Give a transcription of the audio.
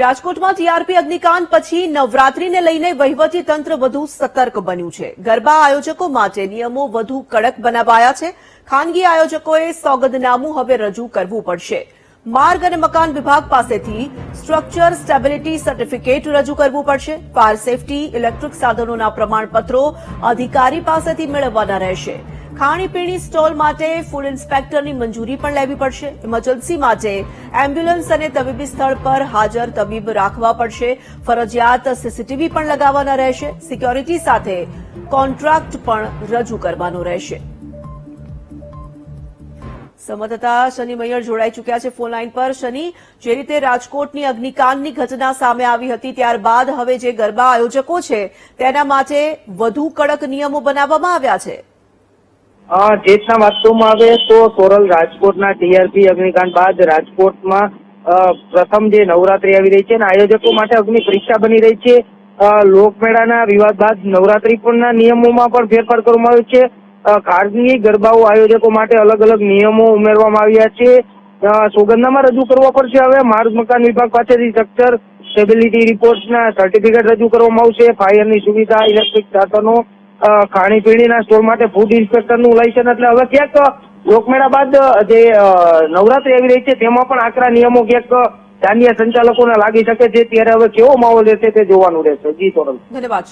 રાજકોટમાં ટીઆરપી અગ્નિકાંડ પછી નવરાત્રીને લઈને વહીવટી વધુ સતર્ક બન્યું છે. ગરબા આયોજકો માટે નિયમો વધુ કડક બનાવાયા છે. ખાનગી આયોજકોએ સોગંદનામું હવે રજૂ કરવું પડશે. માર્ગ અને મકાન વિભાગ પાસેથી સ્ટ્રક્ચર સ્ટેબિલિટી સર્ટિફિકેટ રજૂ કરવું પડશે. ફાયર સેફટી, ઇલેક્ટ્રિક સાધનોના પ્રમાણપત્રો અધિકારી પાસેથી મેળવવાના રહેશે. ખાણીપીણી સ્ટોલ માટે ફૂડ ઇન્સ્પેક્ટરની મંજૂરી પણ લેવી પડશે. ઇમરજન્સી માટે એમ્બ્યુલન્સ અને તબીબી સ્થળ પર હાજર તબીબ રાખવા પડશે. ફરજિયાત સીસીટીવી પણ લગાવવાના રહેશે. સિક્યોરિટી સાથે કોન્ટ્રાક્ટ પણ રજૂ કરવાનો રહેશે. સંવાદદાતા શનિ મૈયર જોડાઈ ચૂક્યા છે ફોન લાઇન પર. શનિ, જે રીતે રાજકોટની અગ્નિકાંડની ઘટના સામે આવી હતી, ત્યારબાદ હવે જે ગરબા આયોજકો છે, તેના માટે વધુ કડક નિયમો બનાવવામાં આવ્યા છે. જે રીતના વાત આવે તો સોરલ રાજકોટના ટીઆરપી અગ્નિકાંડ બાદ રાજકોટમાં પ્રથમ જે નવરાત્રી આવી રહી છે અને આયોજકો માટે અગ્નિ પરીક્ષા બની રહી છે. લોકમેળાના વિવાદ બાદ નવરાત્રી પણના નિયમોમાં પણ ફેરફાર કરવામાં આવ્યો છે. ખાનગી ગરબાઓ આયોજકો માટે અલગ અલગ નિયમો ઉમેરવામાં આવ્યા છે. સોગંદામાં રજૂ કરવા પડશે હવે. માર્ગ મકાન વિભાગ પાસેથી સ્ટ્રક્ચર સ્ટેબિલિટી રિપોર્ટના સર્ટિફિકેટ રજૂ કરવામાં આવશે. ફાયરની સુવિધા ઇલેક્ટ્રિક સાધનો ખાણીપીણીના સ્ટોર માટે ફૂડ ઇન્સ્પેક્ટરનું લાયસન્સ એટલે હવે ક્યાંક લોકમેળા બાદ જે નવરાત્રી આવી રહી છે તેમાં પણ આકરા નિયમો ક્યાંક ધાન્ય સંચાલકોને લાગી શકે છે. ત્યારે હવે કેવો માહોલ રહેશે તે જોવાનું રહેશે. જી સોરલ ધન્યવાદ